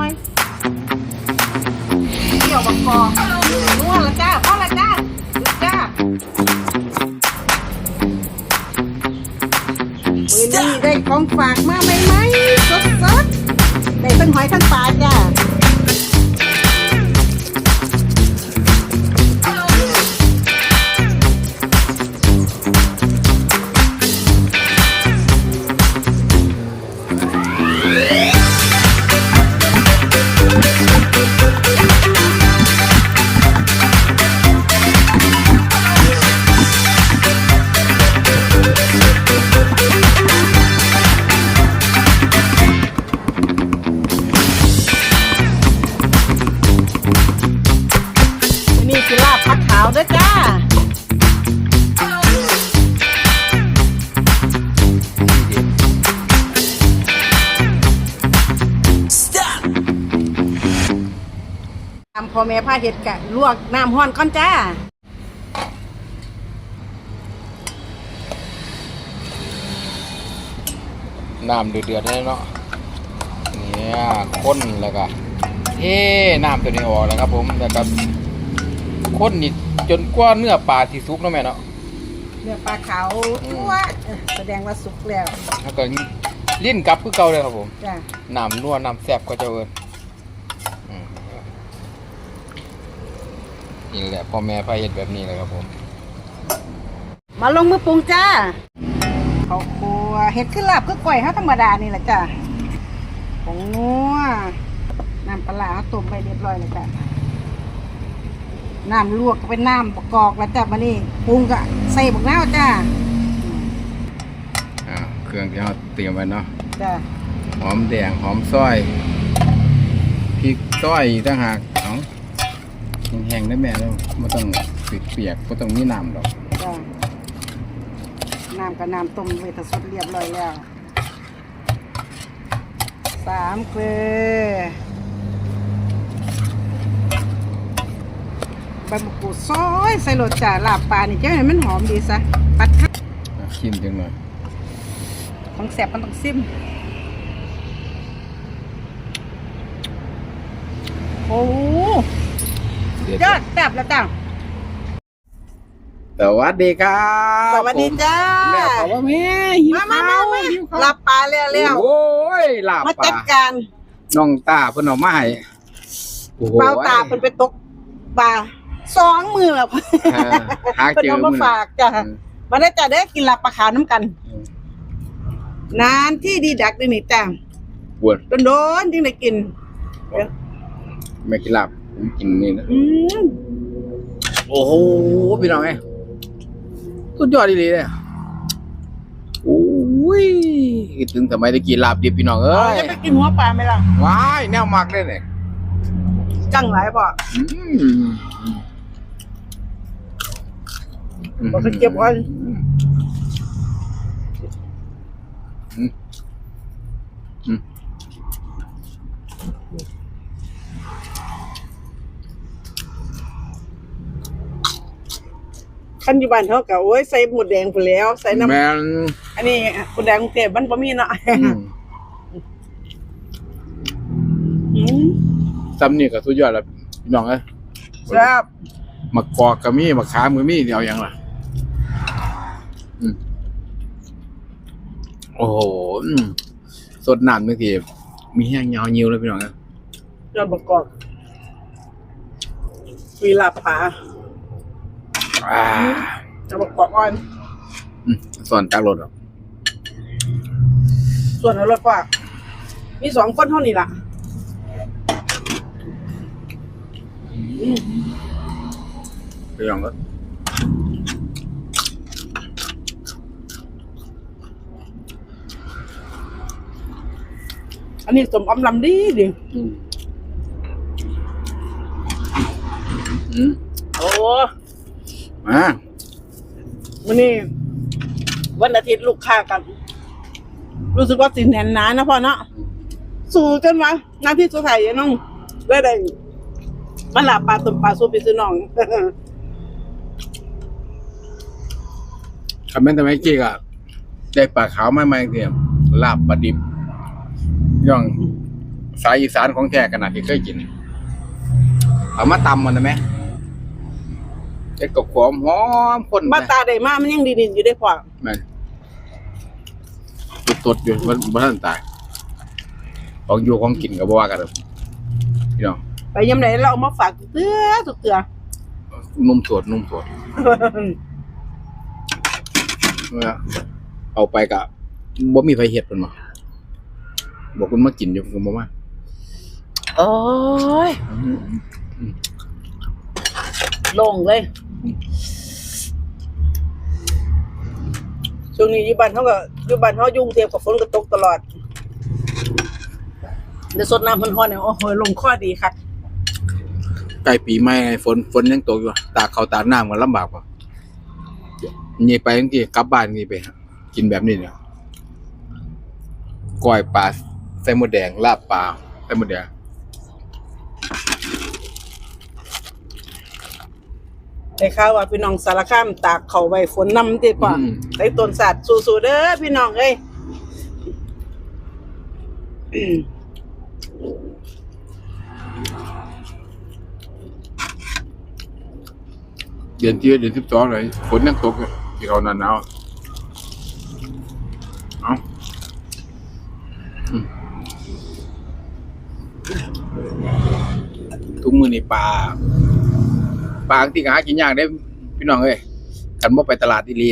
น่อยเกี่ยวบักกอนัวละจ้าพ่อละจ้าดูจ้าวันนี้ได้ของฝากมาใหม่ๆสดๆได้ทั้งหอยทั้งปลาจ้า พ่อแม่พาเห็ดกะลวกน้ำห้อนก่อนจ้าน้ำเดือดๆเลยเนาะเนี่ยข้นแล้วก็เทน้ำตัวนี้ออกแล้วครับ ผมแล้วก็ข้นนี่จนกว่าเนื้อปลาที่สุกเนาะแม่เนาะเนื้อปลาขาวอืมทั่วเอ้อแสดงว่าสุกแล้วแล้วก็ลิ้นกลับคือเก่าเลยครับผมจ้าน้ำนัวน้ำแซ่บก็จะเอิญอืม นี่แหละพ่อแม่พาเห็ดแบบนี้เลยครับผม มาลงมือปรุงจ้าข้าวคั่วเห็ดขึ้นลาบคือก่อยเฮาธรรมดานี่แหละจ้าผงนัวน้ำปลาร้าต้มไปเรียบร้อยแล้วจ้าน้ำลวกก็เป็นน้ำประกอบแล้วจ้ามานี่ปรุงก็ใส่บักนาวจ้าอ่าเครื่องที่เราเตรียมไว้เนาะ จ้าหอมแดงหอมซอยพริกต้อยอีกต่างหากเอา แห้งๆได้แม่แล้วไม่ต้องเปียกๆไม่ต้องมีน้ำหรอกจ้าน้ำกับน้ำต้มเวทสุดเรียบร้อยแล้วสามเกลือใบมะกรูดซอยใส่รสจ่าลาบปลานี่เจ้าให้มันหอมดีซะปัดข้าวอะชิมจังหน่อยของแสบมันต้องซิม โอ้โหเดี๋ยวยอดแซ่บแล้วจ้าสวัสดีครับสวัสดีจ้าแม่ขอว่าแม่หิวมามาข้าวมามาหิวข้าวลาบปลาแล้วแล้วโอ้ยลาบมาปลาจัดการน้องตาเพิ่นเอามาให้โอ้โหเป้าตาเป็นไปตกปลาสองมือแล้วเออหาเป็นเจอเอามามื้อฝากจ้ะมาได้จ้ะได้อกินลาบปลาขาวน้ำกันอืมนานที่ดีดักด้วยนี่จ้ะปวดโดนๆจึงได้กินไม่กินลาบผม กินนี่นะอืมโอ้โหพี่น้องไงสุดยอดดีเลยเนี่ยโอ้ยคิดถึงสมัยได้กินลาบดิบพี่น้องเอ้เอายจะไปกินหัวปลาไหมล่ะว้ายแนวมักเลยเนี่ยจังหลายบ่อืมบอกให้เก็บไว้ อืมอืมคันอยู่บ้านเฮาก็โอ้ยใส่หมดแดงพุ่นแล้ว ใส่น้ำแมนอันนี้หมดแดงกรุงเทพมันบ่มีเนาะอืมอืมซ้ำนี่ก็สุดยอดแล้วพี่น้องเอ้ยแซ่บมะกอกก็มีมะขามก็มีเดี๋ยวเอาหยังล่ะอืมโอ้โหอืมสดน้ำนึงทีมีแห้งยาวยิวเลยพี่น้องเอ้ยยอดประกอบมีลาบปลา อ่าจะประกอบอ่อน อืมสอนจากรถอะส่วนรถฝากมีสองคนเท่านี้ล่ะพี่น้องก็อันนี้สมอำลำดีดิอืมอืมโอ้ มาวันนี้ วันอาทิตย์ลูกค้ากัน รู้สึกว่าสินแน่นหนานะพ่อเนาะสู้จนวะงานที่สุดท้ายยังน้องได้ได้มาลาปลาตุ่มปลาสู้พี่ซื้อน้องคำเป็นทำไมกี้ก็ได้ปลาขาวไม่ไม่เทียมลาบปลาดิบย่องสายอีสานของแท้ขนาดที่เคยกินเอามาตำมันนะแม่ เจ็ดกับหอมหอมคนมาตาได้มามันยังดีๆอยู่ได้พอแม่นตดๆอยู่บ่บ่ทันตายของอยู่ของกินก็บ่ว่ากันเด้อพี่น้องไปยำไหนเราเอามาฝากเตือทุกเตือนุ่มสดนุ่มสดเมื่อเอาไปกะบ่มีไฟเฮ็ดเพิ่นบ่บอกคุณมากินอยู่คุณบ่มาโอ้ยโลงเลย ช่วงนี้ยู่บ้านเขาก็ยู่บ้านเขายุ่งเทียบกับฝนก็ตกตลอดเดี๋ยวสดน้ำพันห้อนเนี่ยโอ้โหลงข้อดีครับใกล้ปีใหม่ไงฝนฝนยังตกอยู่ ตากเขาวตากน้ำกันลำบากกว่านี่ไปจังซี่กลับบ้านนี่ไป กินแบบนี้เนี่ยก้อยปลาใส่หมดแดงลาบปลาใส่หมดแดง ได้ข่าวว่าพี่น้องสารคามตากเขาไว้ฝนนำติดกว่าได้ต้นสัตว์สู้ๆเด้อพี่น้องเอ้ยเดือนที่เดือนสิบสองเลยฝนยังตกอยู่ที่เขาหนาวๆเอาอืมทุกมือนี่ปลา ปลาที่หากินยากได้พี่น้องเอ้ยกันบ่ไปตลาดอีหลี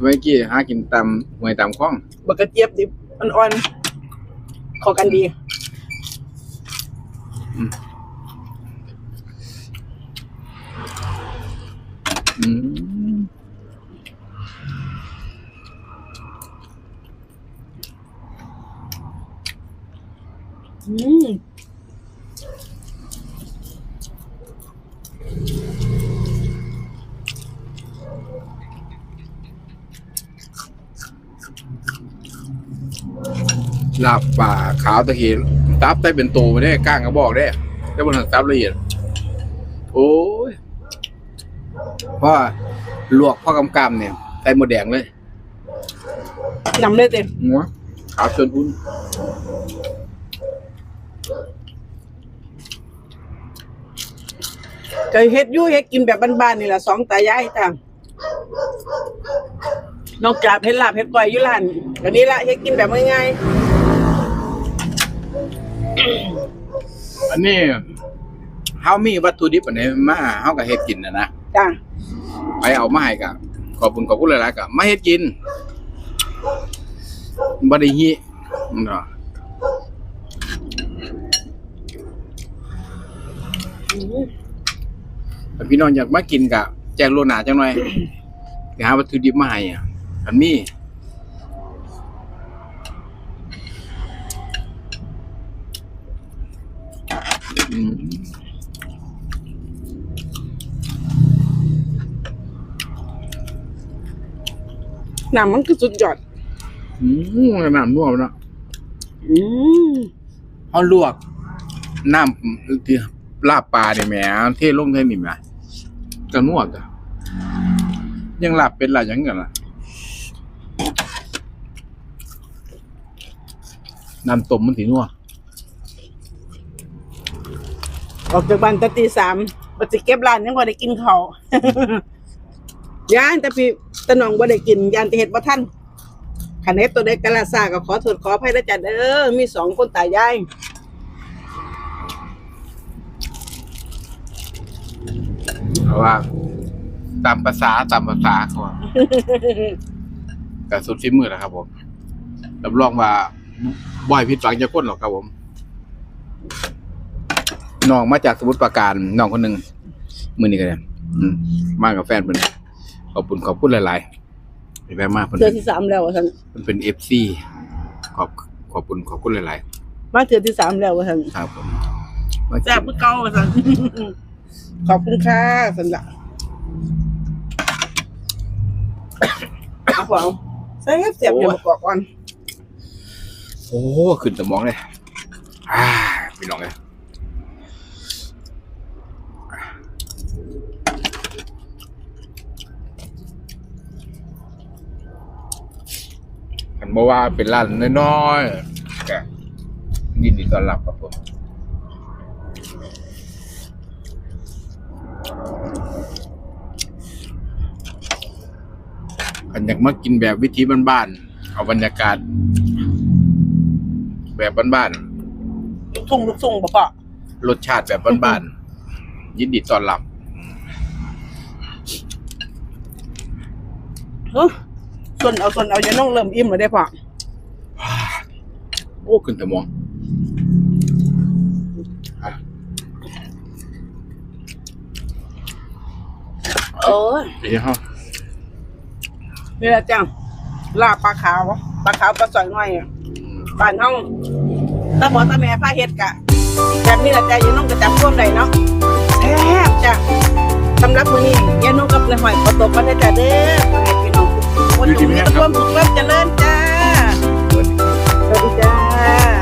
เมื่อกี้หากินตามหวยตามคลองบักกระเจี๊ยบดิบอ่อนๆเขอกันดีอืม อืม ลาบป่าขาวตะเคียนตับได้เป็นโตไม่ได้ก้างกระบอกได้ได้บนหันตับละเอียด โอ้ยเพราะว่าลวกพ่อกำกำเนี่ยใส่หมดแดงเลยนำเลยเต็มหัวขาวจนอุ้นก็เฮ็ดอยู่เฮ็ดกินแบบบ้านๆนี่แหละสองตายายจ้ะนอกจากเฮ็ดลาบเฮ็ดก้อยอยู่ร้านอันนี้ละเฮ็ดกินแบบง่าย อันนี้เฮามีวัตถุดิบอันนี้มาเฮาก็เฮ็ดกินนะนะๆจ้ะไปเอามาให้ก็ขอบคุณขอบคุณหลายๆก็มาเฮ็ดกินบ่ได้ฮิเนาะอืมถ้าพี่น้องอยากมากินก็แจ้งล่วงหน้าจังหน่อยไปหาวัตถุดิบมาให้อะอันมีอืม น้ำมันคือสุดยอด อืมน้ำนัวเนาะอืมเอาลวก น้ำที่ลาบปลาเนี่ยแหมเทลงเทนี่แหมก็นัวจ้ะยังลาบเป็นลาบหยังกันล่ะน้ำต้มมันสีนัว ออกจากบ้านแตตีสามบัสิเก็บร้านยังบ่ได้กินข้าวย่านแต่พี่ตะหนองบ่ได้กินย่านแต่เฮ็ดบ่ทันคันเฮ็ดตัวใดกะละซาก็ขอโทษขออภัยนะจ๊ะเด้อมีสองคนตายายเพราะว่าตามภาษาตามภาษาเขาอะกับสุดที่มือนะครับผมรับรองว่าบ่อยผิดหวังจะก้นหรอกครับผม น้องมาจากสมุทรปราการน้องคนหนึ่งมือนี้กันเลยอืมมากับแฟนเพิ่นขอบคุณขอบคุณหลายๆไปแวะมาเพิ่นเทื่อเป็นที่สามแล้วว่าซั่นเพิ่นเป็นเอฟซีขอบขอบคุณขอบคุณหลายมาเทื่อที่สามแล้วว่าซั่นๆครับผมมาแซ่บคือเก่าว่าซั่นขอบคุณค่ะซั่นล่ะเอาของแซ่บเสียบอย่ามากอกก่อน โอ้ขึ้นสมองเลยอ่าพี่น้องเลย กันบอกว่าเป็นร้านน้อยๆก็ยินดีต้อนรับครับผมอันอยากมากินแบบวิธีบ้านๆ เอาบรรยากาศ แบบบ้านๆลูกทุ่งลูกทุ่งบ่พ่อรสชาติแบบบ้านๆ ยินดีต้อนรับเฮ้ย ส่วนเอาส่วนเอาอย่าน้องเริ่มอิ่มแล้วได้พ่อโอ้ขึ้นแต่มองอะโอ้ยเดี๋ยวเฮานี่แหละจ้ะลาบปลาขาวปลาขาวปลาสอยน้อยอะบ้านเฮาตาบอตาแม่พาเฮ็ดกะแบบนี้แหละจ้ะอย่าน้องก็จับร่วมได้เนาะแซ่บจ้ะสำหรับมื้อนี้อย่าน้องกับเลยหอยขอตบกันได้อจ้ะเด้อ วันอยู่ดีมีแต่วมสุขควมเจริญจ้าสวัสดีจ้า